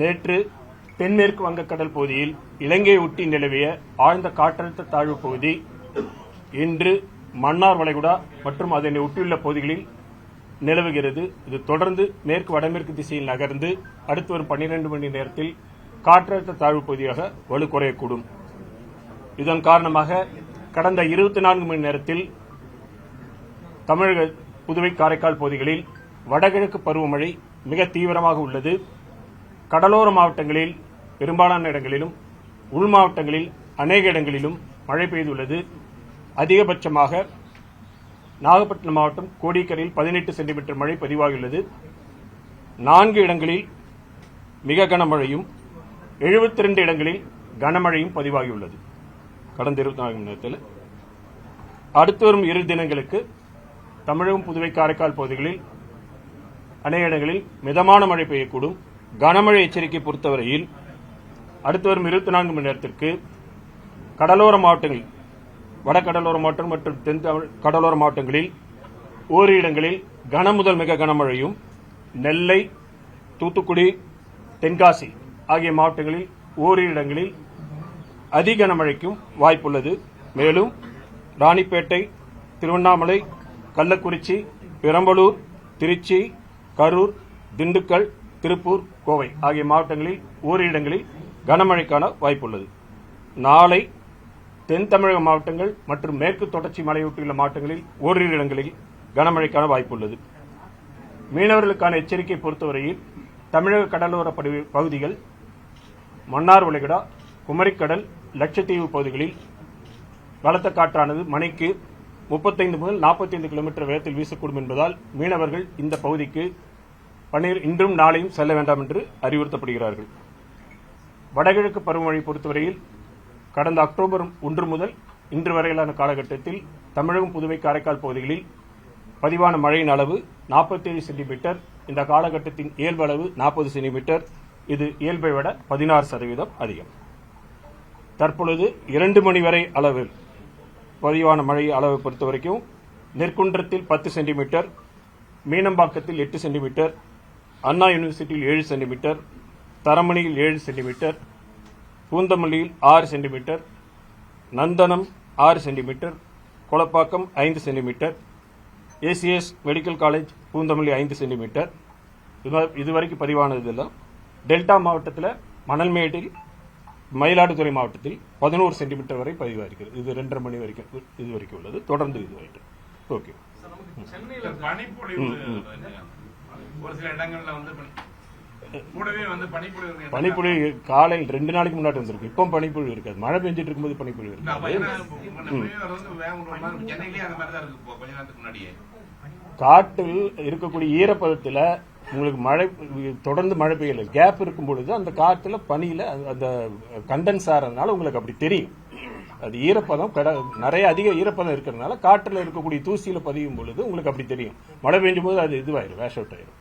நேற்று தென்மேற்கு வங்கக்கடல் பகுதியில் இலங்கையை ஒட்டி நிலவிய ஆழ்ந்த காற்றழுத்த தாழ்வு பகுதி இன்று மன்னார் வளைகுடா மற்றும் அதனை ஒட்டியுள்ள பகுதிகளில் நிலவுகிறது. இது தொடர்ந்து மேற்கு வடமேற்கு திசையில் நகர்ந்து அடுத்து வரும் 12 மணி நேரத்தில் காற்றழுத்த தாழ்வு பகுதியாக வலுக்குறையக்கூடும். இதன் காரணமாக கடந்த இருபத்தி நான்கு மணி நேரத்தில் தமிழக புதுவை காரைக்கால் பகுதிகளில் வடகிழக்கு பருவமழை மிக தீவிரமாக உள்ளது. கடலோர மாவட்டங்களில் பெரும்பாலான இடங்களிலும் உள் மாவட்டங்களில் அநேக இடங்களிலும் மழை பெய்துள்ளது. அதிகபட்சமாக நாகப்பட்டினம் மாவட்டம் கோடிக்கரையில் பதினெட்டு சென்டிமீட்டர் மழை பதிவாகியுள்ளது. நான்கு இடங்களில் மிக கனமழையும் 72 இடங்களில் கனமழையும் பதிவாகியுள்ளது. கடந்த இருபத்தி நான்கு மணி நேரத்தில். அடுத்து வரும் இரு தினங்களுக்கு தமிழகம் புதுவை காரைக்கால் பகுதிகளில் அநேக இடங்களில் மிதமான மழை பெய்யக்கூடும். கனமழை எச்சரிக்கை பொறுத்தவரையில் அடுத்து வரும் இருபத்தி நான்கு மணி நேரத்திற்கு கடலோர மாவட்டங்கள் வடகடலோர மாவட்டம் மற்றும் தென் கடலோர மாவட்டங்களில் ஓரு இடங்களில் கன முதல் மிக கனமழையும் நெல்லை தூத்துக்குடி தென்காசி ஆகிய மாவட்டங்களில் ஓரிரு இடங்களில் அதி கனமழைக்கும் வாய்ப்புள்ளது. மேலும் ராணிப்பேட்டை திருவண்ணாமலை கள்ளக்குறிச்சி பெரம்பலூர் திருச்சி கரூர் திண்டுக்கல் திருப்பூர் கோவை ஆகிய மாவட்டங்களில் ஓரிரு இடங்களில் கனமழைக்கான வாய்ப்புள்ளது. நாளை தென் தமிழக மாவட்டங்கள் மற்றும் மேற்கு தொடர்ச்சி மலையொட்டியுள்ள மாவட்டங்களில் ஓரிரு இடங்களில் கனமழைக்கான வாய்ப்புள்ளது. மீனவர்களுக்கான எச்சரிக்கை பொறுத்தவரையில் தமிழக கடலோர பகுதிகள் மன்னார் வளைகுடா குமரிக்கடல் லட்சத்தீவு பகுதிகளில் பலத்த காற்றானது மணிக்கு முப்பத்தைந்து முதல் 45 கிலோமீட்டர் வேகத்தில் வீசக்கூடும் என்பதால் மீனவர்கள் இந்த பகுதிக்கு பன்னீர் இன்றும் நாளையும் செல்ல வேண்டாம் என்று அறிவுறுத்தப்படுகிறார்கள். வடகிழக்கு பருவமழை பொறுத்தவரையில் கடந்த அக்டோபர் ஒன்று முதல் இன்று வரையிலான காலகட்டத்தில் தமிழகம் புதுவை காரைக்கால் பகுதிகளில் பதிவான மழையின் அளவு 47 சென்டிமீட்டர் இந்த காலகட்டத்தின் இயல்பு அளவு 40 சென்டிமீட்டர் இது இயல்பை விட பதினாறு சதவீதம் அதிகம். தற்பொழுது இரண்டு மணி வரை அளவில் பதிவான மழை அளவை பொறுத்த வரைக்கும் நெற்குன்றத்தில் பத்து சென்டிமீட்டர் மீனம்பாக்கத்தில் எட்டு சென்டிமீட்டர் அண்ணா யூனிவர்சிட்டியில் ஏழு சென்டிமீட்டர் தரமணியில் ஏழு சென்டிமீட்டர் பூந்தமல்லியில் ஆறு சென்டிமீட்டர் நந்தனம் ஆறு சென்டிமீட்டர் கொளப்பாக்கம் ஐந்து centimetre ACS medical college Poonamallee ஐந்து சென்டிமீட்டர். இது- இதுவரைக்கும் பதிவானது இதெல்லாம் டெல்டா மாவட்டத்தில் மணல்மேட்டில் மயிலாடுதுறை மாவட்டத்தில் பதினோரு சென்டிமீட்டர் வரை பதிவாகிறது இது ரெண்டரை மணி வரைக்கும் இது வரைக்கும் உள்ளது. தொடர்ந்து இது வரைக்கும் ஓகே. இல்ல, ஒரு சில இடங்கள்ல வந்து பனி- கூடவே வந்து பனிப்பொழிவு. பனிப்பொழிவு காலையில் ரெண்டு நாளைக்கு முன்னாடி வந்திருக்கு. இப்போ பனிப்பொழிவு இருக்காது மழை பெஞ்சிட்டு இருக்கும்போது பனிப்பொழிவு இருக்காது காட்டில் இருக்கக்கூடிய ஈரப்பதத்துல உங்களுக்கு மழை தொடர்ந்து மழை பெய்யல. கேப் இருக்கும் பொழுது அந்த காற்றுல பனியில அந்த- அந்த கண்டன்ஸ் ஆறதுனால உங்களுக்கு அப்படி தெரியும். அது ஈரப்பதம் கட- நிறைய அதிக ஈரப்பதம் இருக்கிறதுனால காற்றுல இருக்கக்கூடிய தூசியில பதியும் பொழுது உங்களுக்கு அப்படி தெரியும். மழை பெய்யும் போது அது இதுவாயிரும் வேஷ் அவுட் ஆயிரும்.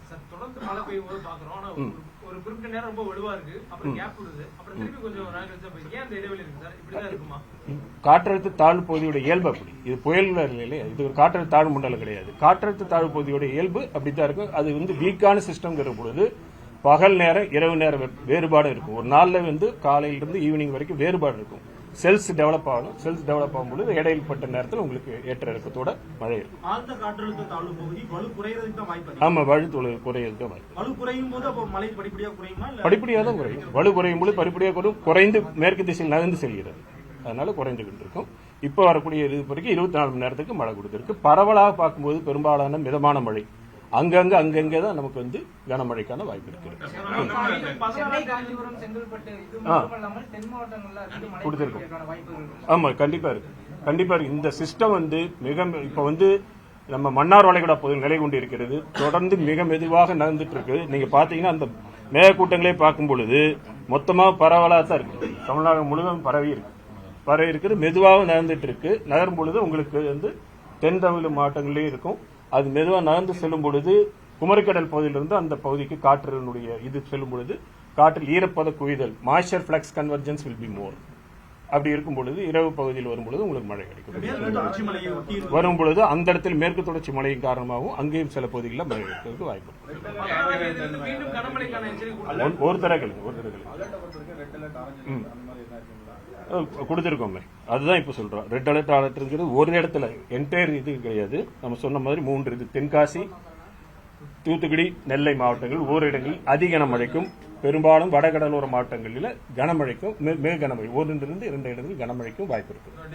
காற்றழுத்த தாழ்வு பகுதியோட இயல்பு அப்படி. இது புயல் இல்லையா? இது ஒரு காற்றழுத்த தாழ்வு மண்டலம் கிடையாது. காற்றழுத்த தாழ்வு பகுதியோட இயல்பு அப்படித்தான் இருக்கும். அது வந்து வீக்கான சிஸ்டம்ங்கிற பொழுது பகல் நேரம் இரவு நேரம் வேறுபாடு இருக்கும். ஒரு நாள்ல வந்து காலையில இருந்து ஈவினிங் வரைக்கும் வேறுபாடு இருக்கும். செல்ஸ் டெவலப் ஆகணும். செல்ஸ் டெவலப் ஆகும் பொழுது இடையில்பட்ட நேரத்தில் உங்களுக்கு ஏற்ற இறக்கத்தோட மழை இருக்கும். ஆழ்ந்த காற்றழுத்த தாழ்வு பகுதி வலு குறையறதுக்கு தான் வாய்ப்பு அதிகம். ஆமா வழி தொழில் குறையதுக்கு வாய்ப்பு. வலு குறையும் போது அப்போ மழை படிப்படியா குறையுமா இல்ல? படிப்படியாக தான் குறையும். வலு குறையும் பொழுது படிப்படியாக குறையும். குறைந்து மேற்கு திசையில் நகர்ந்து செல்கிறது. அதனால குறைந்துகிட்டு இருக்கும். இப்போ வரக்கூடிய இது வரைக்கும் இருபத்தி நாலு மணி நேரத்துக்கு மழை கொடுத்திருக்கு. பரவலாக பார்க்கும்போது பெரும்பாலான மிதமான மழை. அங்கங்க அங்கங்கே தான் நமக்கு வந்து கனமழைக்கான வாய்ப்பு இருக்கு. சென்னை காஞ்சிபுரம் செங்கல்பட்டு இது ஆ. மட்டுமல்லாமல் தென் மாவட்டங்கள்ல அதிக மழை கொடுத்திருக்கும். பெய்யறதுக்கான வாய்ப்புகள் இருக்கு. ஆமா கண்டிப்பா இருக்கு. கண்டிப்பா இருக்கு. இந்த சிஸ்டம் வந்து மிக இப்ப வந்து நம்ம மன்னார் வளைகுடா பகுதியில் நிலை கொண்டு இருக்கிறது தொடர்ந்து மிக மெதுவாக நகர்ந்துட்டு இருக்கு நீங்க பாத்தீங்கன்னா அந்த மேகக்கூட்டங்களே பார்க்கும் பொழுது மொத்தமா பரவலா தான் இருக்கு. தமிழ்நாடு முழுவதும் பரவி இருக்கு. பரவி இருக்குது. மெதுவாக நகர்ந்துட்டு இருக்கு நகரும் பொழுது உங்களுக்கு வந்து தென் தமிழ் மாவட்டங்களிலே இருக்கும். அது மெதுவா நகர்ந்து செல்லும் பொழுது குமரிக்கடல் பகுதியிலிருந்து அந்த பகுதிக்கு காற்றினுடைய இது செல்லும் பொழுது காற்றில் ஈரப்பத குவிதல் moisture flux convergence will be more அப்படி இருக்கும் பொழுது இரவு பகுதியில் வரும் பொழுது உங்களுக்கு மழை கிடைக்கும். வரும். பொழுது அந்த இடத்தில் மேற்கு தொடர்ச்சி மழையின் காரணமாகவும் அங்கேயும் சில பகுதிகளில் மழை கிடைக்கிறதுக்கு வாய்ப்பு. ஒரு- கேளுங்க ஒரு. அஹ் கொடுத்துருக்கோமே அதுதான் இப்போ சொல்கிறோம் ரெட் அலர்ட் அலர்ட்ங்கிறது ஒரு இடத்துல என்டையர் இது கிடையாது. நம்ம சொன்ன மாதிரி மூன்று இது. தென்காசி தூத்துக்குடி நெல்லை மாவட்டங்கள் ஓரிடங்களில் அதி கனமழைக்கும் பெரும்பாலும் வடகடலோர மாவட்டங்களில் கனமழைக்கும் மே- மிக கனமழை ஒன்றிலிருந்து இரண்டு இடங்களில் கனமழைக்கும் வாய்ப்பு இருக்கு.